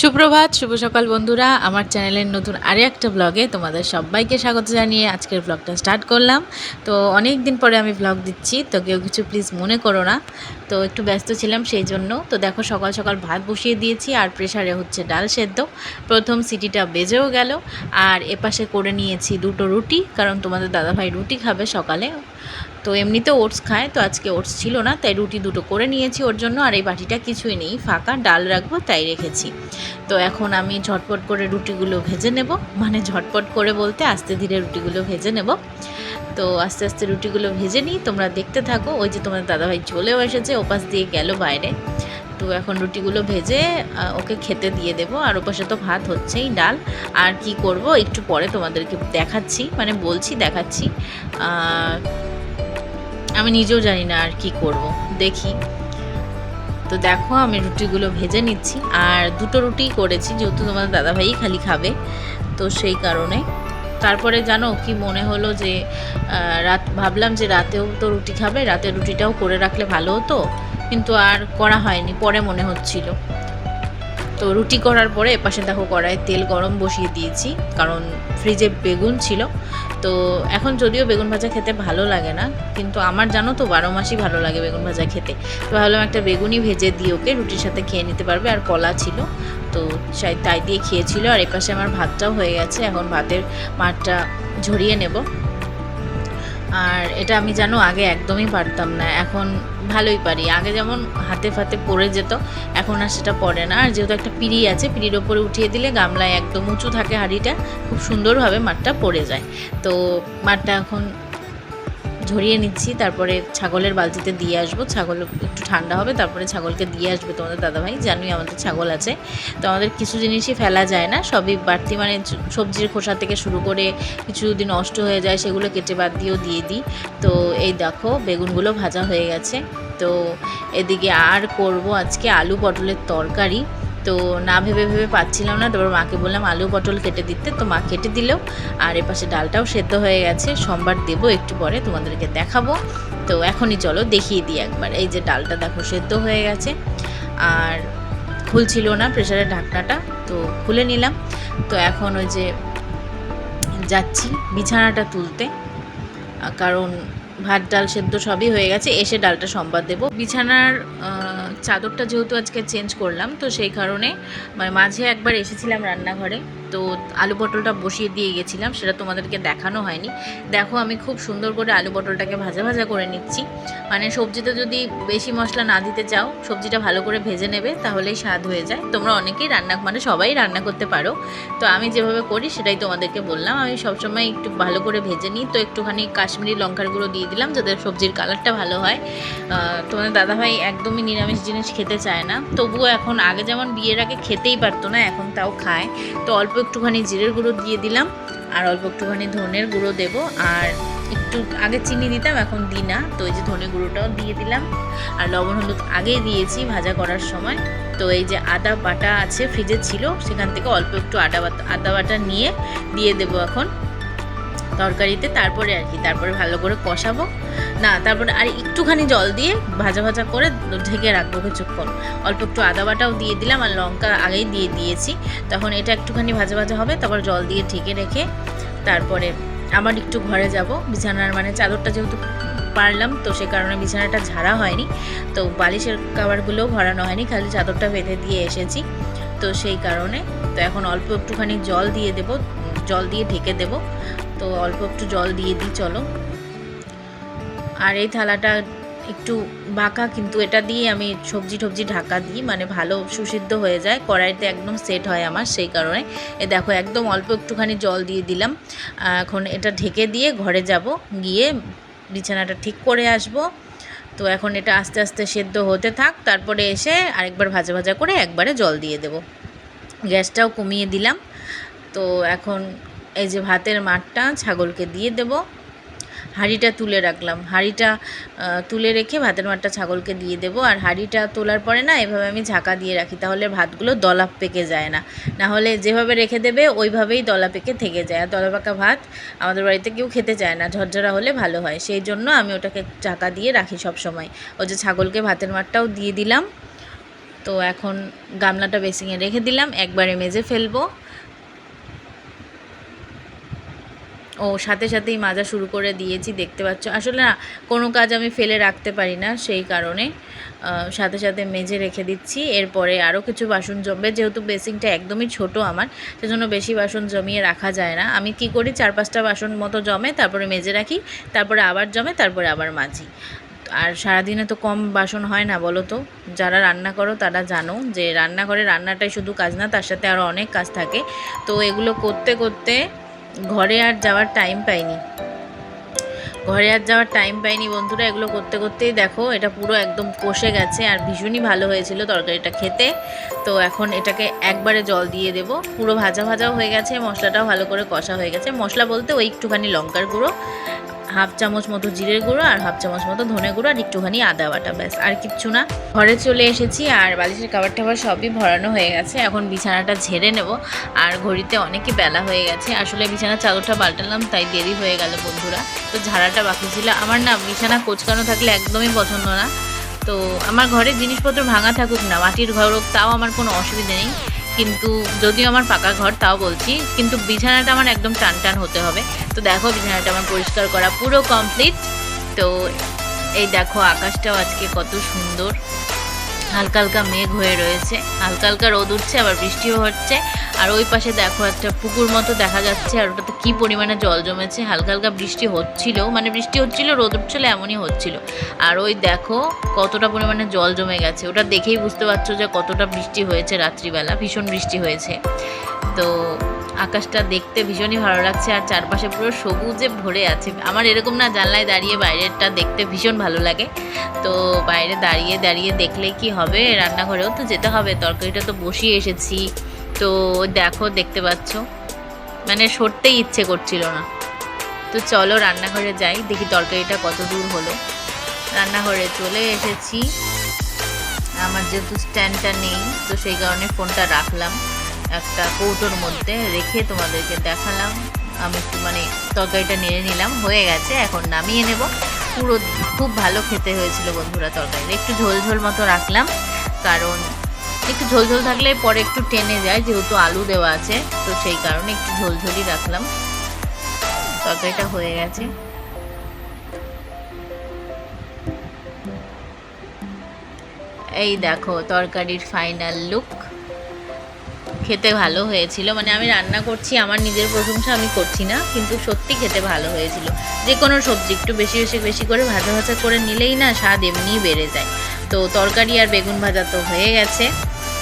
সুপ্রভাত, শুভ সকাল বন্ধুরা। আমার চ্যানেলের নতুন আরে একটা ব্লগে তোমাদের সবাইকে স্বাগত জানিয়ে আজকের ব্লগটা স্টার্ট করলাম। তো অনেক দিন পরে আমি ব্লগ দিচ্ছি, তো কেউ কিছু প্লিজ মনে করো না। তো একটু ব্যস্ত ছিলাম সেই জন্য। তো দেখো সকাল সকাল ভাত বসিয়ে দিয়েছি, আর প্রেশারে হচ্ছে ডাল সেদ্ধ। প্রথম সিটিটা বেজেও গেল, আর এপাশে করে নিয়েছি দুটো রুটি, কারণ তোমাদের দাদাভাই রুটি খাবে সকালে। তো এমনিতে ওটস খায়, তো আজকে ওটস ছিল না, তাই রুটি দুটো করে নিয়েছি ওর জন্য, আর এই বাটিটা কিছুই নেই, ফাঁকা, ডাল রাখব, তাই রেখেছি। তো এখন আমি ঝটপট করে রুটিগুলো ভেজে নেব মানে ঝটপট করে বলতে আস্তে ধীরে রুটিগুলো ভেজে নেব। তো আস্তে আস্তে রুটিগুলো ভেজে নিই, তোমরা দেখতে থাকো, ওই যে তোমাদের দাদাভাই চলেও এসেছে, ওপাশ দিয়ে গেল বাইরে। তো এখন রুটিগুলো ভেজে ওকে খেতে দিয়ে দেবো, আর ওপাশে তো ভাত হচ্ছেই ডাল। আর কি করব, একটু পরে তোমাদেরকে দেখাচ্ছি মানে বলছি দেখাচ্ছি। আমি নিজেও জানি না আর কি করব। দেখি। তো দেখো, আমি রুটিগুলো ভেজে নিচ্ছি। আর দুটো রুটি করেছি, যেহেতু তোমার দাদাভাই খালি খাবে, তো সেই কারণে। তারপরে জানো কি মনে হলো যে রাত, ভাবলাম যে রাতেও তো রুটি খাবে রাতে রুটিটাও করে রাখলে ভালো হতো। কিন্তু আর করা হয়নি, পরে মনে হচ্ছিল। তো রুটি করার পরে এপাশে দেখো কড়াই তেল গরম বসিয়ে দিয়েছি, কারণ ফ্রিজে বেগুন ছিল। তো এখন যদিও বেগুন ভাজা খেতে ভালো লাগে না, কিন্তু আমার জানো তো বারো মাসই ভালো লাগে বেগুন ভাজা খেতে। তো ভাবলাম একটা বেগুনই ভেজে দিয়ে ওকে রুটির সাথে খেয়ে নিতে পারবে, আর কলা ছিল। তো তাই দিয়ে খেয়েছিল, আর এপাশে আমার ভাতটাও হয়ে গেছে, এখন ভাতের মাঠটা ঝরিয়ে নেব। আর এটা আমি জানো, আগে একদমই পারতাম না। এখন ভালোই পারি। আগে যেমন হাতে ফাতে পড়ে যেত, এখন আর সেটা পড়ে না। আর যেহেতু একটা পিড়ি আছে, পিড়ির ওপরে উঠিয়ে দিলে গামলায় একদম উঁচু থাকে হাঁড়িটা, খুব সুন্দরভাবে মাঠটা পড়ে যায়। তো মাঠটা এখন ঝরিয়ে নিচ্ছি, তারপরে ছাগলের বালতিতে দিয়ে আসব। ছাগল একটু ঠান্ডা হবে, তারপরে ছাগলকে দিয়ে আসবে তোমাদের দাদাভাই। জানোই আমাদের ছাগল আছে। তো আমাদের কিছু জিনিসই ফেলা যায় না, সবই বাড়তি মানে সবজির খোসা থেকে শুরু করে কিছু যদি নষ্ট হয়ে যায়, সেগুলো কেটে বাদ দিয়েও দিয়ে দিই। তো এই দেখো, বেগুনগুলো ভাজা হয়ে গেছে। তো এদিকে আর করব আজকে আলু পটলের তরকারি। তো না ভেবে ভেবে পাচ্ছিলাম না। তারপর মাকে বললাম, আলু, পটল কেটে দিতে। তো মা কেটে দিলেও আর এপাশে ডালটাও সেদ্ধ হয়ে গেছে। সোমবার দেবো, একটু পরে তোমাদেরকে দেখাবো। তো এখনই চলো, দেখিয়ে দিই একবার। এই যে ডালটা দেখো, সেদ্ধ হয়ে গেছে। আর খুলছিল না প্রেশারের ঢাকনাটা, তো খুলে নিলাম। তো এখন ওই যে যাচ্ছি বিছানাটা তুলতে। কারণ ভাত, ডাল, সেদ্ধ সবই হয়ে গেছে। এসে ডালটা সম্বাদ দেবো। বিছানার চাদরটা যেহেতু আজকে চেঞ্জ করলাম তো সেই কারণে মানে মাঝে একবার এসেছিলাম রান্নাঘরে। তো আলু পটলটা বসিয়ে দিয়ে গেছিলাম, সেটা তোমাদেরকে দেখানো হয়নি। দেখো, আমি খুব সুন্দর করে আলু পটলটাকে ভাজা ভাজা করে নিচ্ছি। মানে সবজিতে যদি বেশি মশলা না দিতে চাও, সবজিটা ভালো করে ভেজে নেবে, তাহলেই স্বাদ হয়ে যায়। তোমরা অনেকেই রান্না মানে সবাই রান্না করতে পারো। তো আমি যেভাবে করি, সেটাই তোমাদেরকে বললাম। আমি সবসময় একটু ভালো করে ভেজে নিই। তো একটুখানি কাশ্মীরি লঙ্কার গুঁড়ো দিয়ে দিলাম, যাতে সবজির কালারটা ভালো হয়। তোমাদের দাদাভাই একদমই নিরামিষ জিনিস খেতে চায় না। তবুও এখন আগে যেমন বিয়ের আগে খেতেই পারতো না, এখন তাও খায়। তো অল্প একটুখানি জিরের গুঁড়ো দিয়ে দিলাম, আর অল্প একটুখানি ধনের গুঁড়ো দেবো। আর একটু আগে চিনি দিতাম, এখন দিই না। তো এই যে ধনে গুঁড়োটাও দিয়ে দিলাম। আর লবণ হলুদ আগেই দিয়েছি ভাজা করার সময়। তো এই যে আদা বাটা আছে, ফ্রিজে ছিল, সেখান থেকে অল্প একটু আদা বাটা আদা বাটা নিয়ে দিয়ে দেবো এখন। তরকারিতে, তারপরে আর কি, তারপরে ভালো করে কষাবো। না, তারপরে আর একটুখানি জল দিয়ে ভাজা ভাজা করে ঢেকে রাখব কিছুক্ষণ। অল্প একটু আদা বাটাও দিয়ে দিলাম আর লঙ্কা আগেই দিয়ে দিয়েছি। তখন এটা একটুখানি ভাজা ভাজা হবে, তারপর জল দিয়ে ঢেকে রেখে তারপরে আবার একটু ঘরে যাব। বিছানার মানে চাদরটা যেহেতু পারলাম, তো সে কারণে বিছানাটা ঝাড়া হয়নি। তো বালিশের কাবারগুলোও ভরানো হয়নি, খালি চাদরটা বেঁধে দিয়ে এসেছি। তো সেই কারণে, তো এখন অল্প একটুখানি জল দিয়ে দেব, জল দিয়ে ঢেকে দেব। তো অল্প একটু জল দিয়ে দিই, চলো। আর এই থালাটা একটু বাঁকা, কিন্তু এটা দিয়ে আমি সবজি টবজি ঢাকা দিই মানে ভালো সুসিদ্ধ হয়ে যায়। কড়াইতে একদম সেট হয় আমার সেই কারণে। এ দেখো, একদম অল্প একটুখানি জল দিয়ে দিলাম। এখন এটা ঢেকে দিয়ে ঘরে যাব। গিয়ে বিছানাটা ঠিক করে আসব। তো এখন এটা আস্তে আস্তে সেদ্ধ হতে থাক। তারপরে এসে আরেকবার ভাজা ভাজা করে একবারে জল দিয়ে দেব। গ্যাসটাও কমিয়ে দিলাম। তো এখন এই যে ভাতের মাঠটা ছাগলকে দিয়ে দেব। হাঁড়িটা তুলে রাখলাম। হাঁড়িটা তুলে রেখে ভাতের মাঠটা ছাগলকে দিয়ে দেবো। আর হাঁড়িটা তোলার পরে না, এভাবে আমি ঝাঁকা দিয়ে রাখি, তাহলে ভাতগুলো দলা পেকে যায় না। না হলে যেভাবে রেখে দেবে, ওইভাবেই দলা পেকে থেকে যায়। আর দলা পাকা ভাত আমাদের বাড়িতে কেউ খেতে চায় না, ঝরঝরা হলে ভালো হয়। সেই জন্য আমি ওটাকে ঢাকা দিয়ে রাখি সব সময়। ওই যে ছাগলকে ভাতের মাঠটাও দিয়ে দিলাম, তো এখন গামলাটা বেসিংয়ে রেখে দিলাম। একবারে মেজে ফেলব। ও, সাথে সাথেই মাজা শুরু করে দিয়েছি, দেখতে পাচ্ছ। আসলে না, কোনো কাজ আমি ফেলে রাখতে পারি না সেই কারণে। সাথে সাথে মেজে রেখে দিচ্ছি। এরপরে আরও কিছু বাসন জমবে, যেহেতু বেসিংটা একদমই ছোট আমার, সেজন্য বেশি বাসন জমিয়ে রাখা যায় না। আমি কি করি, চার পাঁচটা বাসন মতো জমে, তারপরে মেজে রাখি, তারপরে আবার জমে, তারপরে আবার মাজি। আর সারাদিনে তো কম বাসন হয় না, বলো তো? যারা রান্না করো, তারা জানো যে রান্নাঘরে রান্নাটাই শুধু কাজ না, তার সাথে আরও অনেক কাজ থাকে। তো এগুলো করতে করতে ঘরে আর যাওয়ার টাইম পাইনি। ঘরে আর যাওয়ার টাইম পাইনি বন্ধুরা, এগুলো করতে করতেই দেখো, এটা পুরো একদম কষে গেছে আর ভীষণই ভালো হয়েছিল তরকারিটা খেতে। তো এখন এটাকে একবারে জল দিয়ে দেব। পুরো ভাজা ভাজাও হয়ে গেছে, মশলাটাও ভালো করে কষা হয়ে গেছে। মশলা বলতে ওই একটুখানি লঙ্কার গুঁড়ো হাফ চামচ মতো জিরের গুঁড়ো আর হাফ চামচ মতো ধনে গুঁড়ো আর একটুখানি আদা বাটা, ব্যাস, আর কিচ্ছু না। ঘরে চলে এসেছি আর বালিশের খাবার টাবার সবই ভরানো হয়ে গেছে। এখন বিছানাটা ঝেড়ে নেব। আর ঘড়িতে অনেকই বেলা হয়ে গেছে। আসলে বিছানার চাদরটা পাল্টালাম, তাই দেরি হয়ে গেল বন্ধুরা। তো ঝাড়াটা বাকি ছিল। আমার না বিছানা কোচকানো থাকলে একদমই পছন্দ না। তো আমার ঘরে জিনিসপত্র ভাঙা থাকুক না, মাটির ঘর হোক, তাও আমার কোনো অসুবিধা নেই। কিন্তু যদিও আমার পাকা ঘর, তাও বলছি, কিন্তু বিছানাটা আমার একদম টান টান হতে হবে। তো দেখো, বিছানাটা আমার পরিষ্কার করা পুরো কমপ্লিট তো এই দেখো, আকাশটাও আজকে কত সুন্দর। হালকা হালকা মেঘ হয়ে রয়েছে। হালকা হালকা রোদ উঠছে, আবার বৃষ্টিও হচ্ছে। আর ওই পাশে দেখো একটা পুকুর মতো দেখা যাচ্ছে, আর ওটাতে কী পরিমাণে জল জমেছে। হালকা হালকা বৃষ্টি হচ্ছিল মানে বৃষ্টি হচ্ছিল, রোদ উঠছিল, এমনই হচ্ছিল। আর ওই দেখো কতটা পরিমাণে জল জমে গেছে। ওটা দেখেই বুঝতে পারছ যে কতটা বৃষ্টি হয়েছে রাত্রিবেলা, ভীষণ বৃষ্টি হয়েছে। তো আকাশটা দেখতে ভীষণই ভালো লাগছে আর চারপাশে পুরো সবুজে ভরে আছে। আমার এরকম না জানলায় দাঁড়িয়ে বাইরেরটা দেখতে ভীষণ ভালো লাগে। তো বাইরে দাঁড়িয়ে দাঁড়িয়ে দেখলে কি হবে? রান্নাঘরেও তো যেতে হবে, তরকারিটা তো বসিয়ে এসেছি। তো দেখো, দেখতে পাচ্ছ? মানে সরতেই ইচ্ছে করছিল না। তো চলো রান্নাঘরে যাই, দেখি তরকারিটা কত দূর হলো। রান্নাঘরে চলে এসেছি। আমার যেহেতু স্ট্যান্ডটা নেই, তো সেই কারণে ফোনটা রাখলাম। একটা কৌটোর মধ্যে রেখে তোমাদেরকে দেখালাম। আমি একটু মানে তরকারিটা নেড়ে নিলাম, হয়ে গেছে, এখন নামিয়ে নেব। পুরো খুব ভালো খেতে হয়েছিল বন্ধুরা তরকারিটা একটু ঝোল ঝোল মতো রাখলাম, কারণ একটু ঝোল ঝোল থাকলে পরে একটু টেনে যায়, যেহেতু আলু দেওয়া আছে, তো সেই কারণে একটু ঝোল ঝোলই রাখলাম। তরকারিটা হয়ে গেছে। এই দেখো তরকারির ফাইনাল লুক খেতে ভালো হয়েছিল। মানে আমি রান্না করছি, আমার নিজের প্রশংসা আমি করছি না, কিন্তু সত্যি খেতে ভালো হয়েছিল। যে কোনো সবজি, একটু বেশি বেশি বেশি করে ভাজা ভাজা করে নিলেই না স্বাদ এমনিই বেড়ে যায়। তো তরকারি আর বেগুন ভাজা তো হয়ে গেছে।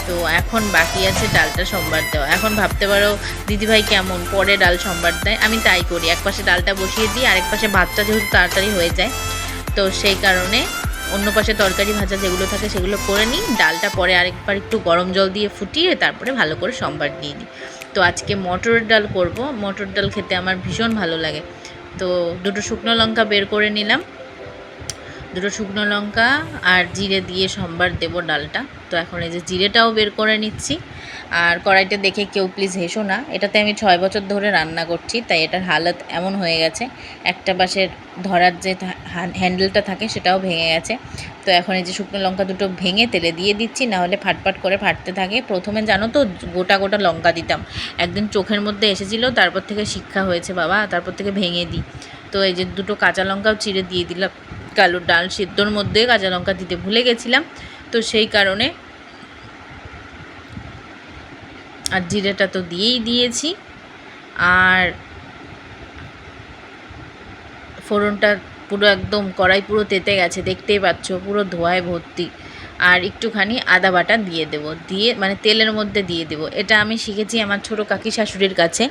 তো এখন বাকি আছে ডালটা সম্বার দেওয়া। এখন ভাবতে পারো দিদিভাই কেমন, পরে ডাল সম্বার দেয়। আমি তাই করি এক পাশে ডালটা বসিয়ে দিই আরেক পাশে ভাতটা যেহেতু তাড়াতাড়ি হয়ে যায়। তো সেই কারণে অন্য পাশে তরকারি ভাজা যেগুলো থাকে সেগুলো করে নিই। ডালটা পরে আরেকবার একটু গরম জল দিয়ে ফুটিয়ে তারপরে ভালো করে সম্বার দিয়ে দিই। তো আজকে মটরের ডাল করব। মটর ডাল খেতে আমার ভীষণ ভালো লাগে। তো দুটো শুকনো লঙ্কা বের করে নিলাম। দুটো শুকনো লঙ্কা আর জিরে দিয়ে সম্বার দেব ডালটা। তো এখন এই যে জিরেটাও বের করে নিচ্ছি। আর কড়াইটা দেখে কেউ প্লিজ হেসো না। এটাতে আমি ছয় বছর ধরে রান্না করছি, তাই এটার হালত এমন হয়ে গেছে, একটা পাশের ধরার যে হ্যান্ডেলটা থাকে সেটাও ভেঙে গেছে। তো এখন এই যে শুকনো লঙ্কা দুটো ভেঙে তেলে দিয়ে দিচ্ছি, না হলে ফাটফাট করে ফাটতে থাকে। প্রথমে জানো তো, গোটা গোটা লঙ্কা দিতাম। একদিন চোখের মধ্যে এসেছিল, তারপর থেকে শিক্ষা হয়েছে বাবা, তারপর থেকে ভেঙে দিই। তো এই যে দুটো কাঁচা লঙ্কাও চিড়ে দিয়ে দিলাম। কালো ডাল সিদ্ধর মধ্যে কাঁচা লঙ্কা দিতে ভুলে গেছিলাম। তো সেই কারণে আর জিরেটা তো দিয়েই দিয়েছি। আর ফোড়নটা পুরো একদম কড়াই পুরো তেতে গেছে, দেখতেই পাচ্ছ, পুরো ধোয়ায় ভর্তি। আর একটুখানি আদা বাটা দিয়ে দেবো। দিয়ে মানে তেলের মধ্যে দিয়ে দেবো। এটা আমি শিখেছি আমার ছোটো কাকি শাশুড়ির কাছে।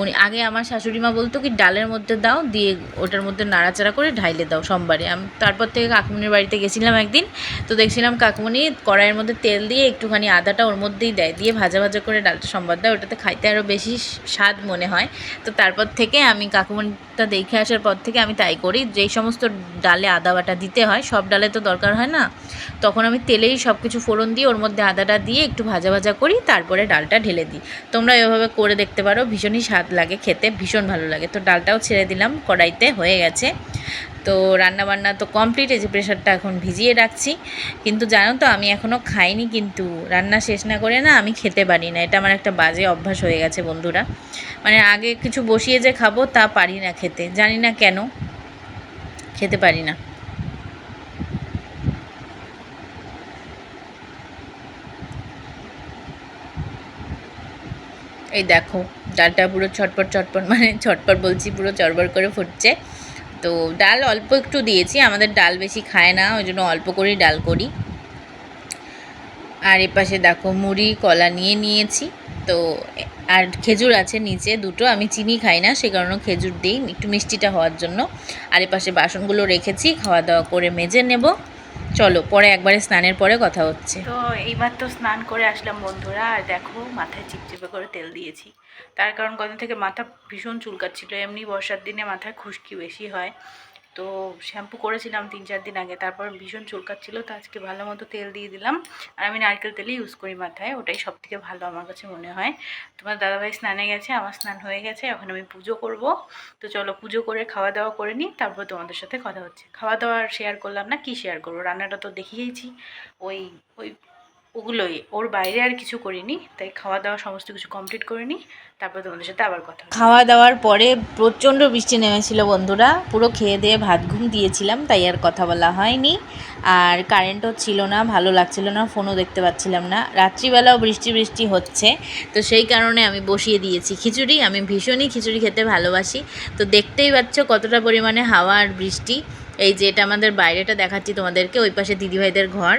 উনি, আগে আমার শাশুড়ি মা বলতো কি, ডালের মধ্যে দাও, দিয়ে ওটার মধ্যে নাড়াচাড়া করে ঢাইলে দাও সোমবারে। আমি তারপর থেকে কাকুমনির বাড়িতে গেছিলাম একদিন, তো দেখছিলাম কাকুমনি কড়াইয়ের মধ্যে তেল দিয়ে একটুখানি আদাটা ওর মধ্যেই দেয়। দিয়ে ভাজা ভাজা করে ডালটা সম্বাদ দেয়। ওটাতে খাইতে আরও বেশি স্বাদ মনে হয়। তো তারপর থেকে আমি কাকুমনিটা দেখে আসার পর থেকে আমি তাই করি। যেই সমস্ত ডালে আদা বাটা দিতে হয়, সব ডালে তো দরকার হয় না, তখন আমি তেলেই সব কিছু ফোড়ন দিয়ে, ওর মধ্যে আদাটা দিয়ে একটু ভাজা ভাজা করি, তারপরে ডালটা ঢেলে দিই। তোমরা এভাবে করে দেখতে পারো, ভীষণই স্বাদ লাগে খেতে, ভীষণ ভালো লাগে। তো ডালটাও ছেড়ে দিলাম, কড়াইতে হয়ে গেছে। তো রান্নাবান্না তো কমপ্লিট এই যে প্রেশারটা এখন ভিজিয়ে রাখছি। কিন্তু জানো তো, আমি এখনও খাইনি কিন্তু, রান্না শেষ না করে না আমি খেতে পারি না। এটা আমার একটা বাজে অভ্যাস হয়ে গেছে বন্ধুরা। মানে আগে কিছু বসিয়ে যে খাব তা পারি না খেতে, জানি না কেন, খেতে পারি না। এই দেখো, ডালটা পুরো ছটপট ছটপট মানে ছটপট বলছি, পুরো চড়বড় করে ফুটছে। তো ডাল অল্প একটু দিয়েছি, আমাদের ডাল বেশি খায় না, ওই জন্য অল্প করেই ডাল করি। আর এপাশে দেখো, মুড়ি, কলা নিয়ে নিয়েছি। তো আর খেজুর আছে নিচে, দুটো, আমি চিনি খাই না, সে কারণে খেজুর দিই, একটু মিষ্টিটা হওয়ার জন্য। আর এপাশে বাসনগুলো রেখেছি, খাওয়া দাওয়া করে মেজে নেব। চলো, পরে একবারে স্নানের পরে কথা হচ্ছে। তো এইবার তো স্নান করে আসলাম বন্ধুরা, আর দেখো মাথায় চিপচিপে করে তেল দিয়েছি। তার কারণ কদিন থেকে মাথা ভীষণ চুলকাচ্ছিল, এমনি বর্ষার দিনে মাথায় খুশকি বেশি হয়। তো শ্যাম্পু করেছিলাম তিন চার দিন আগে, তারপর ভীষণ চুলকাচ্ছিল, তো আজকে ভালো মতো তেল দিয়ে দিলাম। আর আমি নারকেল তেলই ইউজ করি মাথায়, ওটাই সব থেকে ভালো আমার কাছে মনে হয়। তোমার দাদাভাই স্নানে গেছে, আমার স্নান হয়ে গেছে, এখন আমি পুজো করব। তো চলো পুজো করে খাওয়া দাওয়া করে নিই, তারপর তোমাদের সাথে কথা হচ্ছে। খাওয়া দাওয়া শেয়ার করলাম না, কি শেয়ার করব? রান্নাটা তো দেখিয়েছি ওই ওই ওগুলোই। ওর বাইরে আর কিছু করিনি, তাই খাওয়া দাওয়া সমস্ত কিছু কমপ্লিট করে নিই, তারপর তোমাদের সাথে আবার কথা খাওয়া দাওয়ার পরে প্রচণ্ড বৃষ্টি নেমেছিল বন্ধুরা, পুরো খেয়ে দিয়ে ভাত ঘুম দিয়েছিলাম, তাই আর কথা বলা হয়নি। আর কারেন্টও ছিল না, ভালো লাগছিল না ফোনও দেখতে পাচ্ছিলাম না। রাত্রিবেলাও বৃষ্টি বৃষ্টি হচ্ছে, তো সেই কারণে আমি বসিয়ে দিয়েছি। খিচুড়ি, আমি ভীষণই খিচুড়ি খেতে ভালোবাসি। তো দেখতেই পাচ্ছ কতটা পরিমাণে হাওয়া আর বৃষ্টি। এই যে এটা আমাদের বাইরেটা দেখাচ্ছি তোমাদেরকে, ওই পাশে দিদিভাইদের ঘর।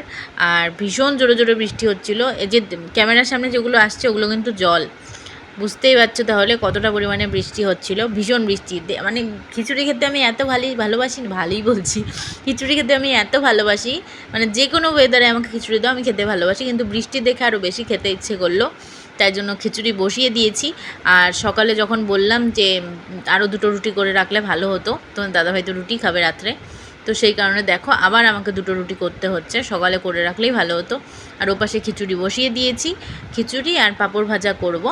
আর ভীষণ জোরে জোরে বৃষ্টি হচ্ছিল। এই যে ক্যামেরার সামনে যেগুলো আসছে, ওগুলো কিন্তু জল। বুঝতেই পারছ তাহলে কতটা পরিমাণে বৃষ্টি হচ্ছিল। ভীষণ বৃষ্টি। মানে খিচুড়ি খেতে আমি এত ভালোই ভালোবাসি ভালোই বলছি। খিচুড়ি খেতে আমি এত ভালোবাসি। মানে যে কোনো ওয়েদারে আমাকে খিচুড়ি দাও, আমি খেতে ভালোবাসি। কিন্তু বৃষ্টি দেখে আরও বেশি খেতে ইচ্ছে করল। তাই জন্য খিচুড়ি বসিয়ে দিয়েছি। আর সকালে যখন বললাম যে আরও দুটো রুটি করে রাখলে ভালো হতো, তোমার দাদাভাই তো রুটি খাবে রাত্রে। তো সেই কারণে দেখো, আবার আমাকে দুটো রুটি করতে হচ্ছে, সকালে করে রাখলেই ভালো হতো। আর ওপাশে খিচুড়ি বসিয়ে দিয়েছি। খিচুড়ি আর পাঁপড় ভাজা করব।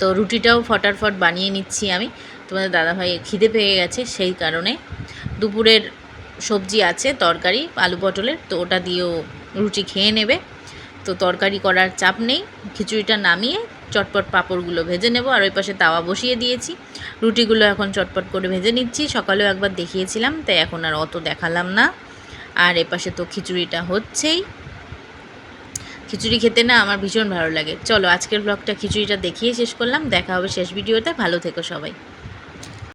তো রুটিটাও ফটাফট বানিয়ে নিচ্ছি আমি। তোমাদের দাদাভাই খিদে পেয়ে গেছে সেই কারণে। দুপুরের সবজি আছে, তরকারি, আলু পটলের, তো ওটা দিয়েও রুটি খেয়ে নেবে। তো তরকারি করার চাপ নেই। খিচুড়িটা নামিয়ে চটপট পাঁপড়গুলো ভেজে নেব আর ওই পাশে তাওয়া বসিয়ে দিয়েছি। রুটিগুলো এখন চটপট করে ভেজে নিচ্ছি। সকালেও একবার দেখিয়েছিলাম, তাই এখন আর অত দেখালাম না। আর এপাশে তো খিচুড়িটা হচ্ছেই। খিচুড়ি খেতে না আমার ভীষণ ভালো লাগে। চলো আজকের ব্লগটা খিচুড়িটা দেখিয়ে শেষ করলাম। দেখা হবে শেষ ভিডিওতে। ভালো থেকো সবাই।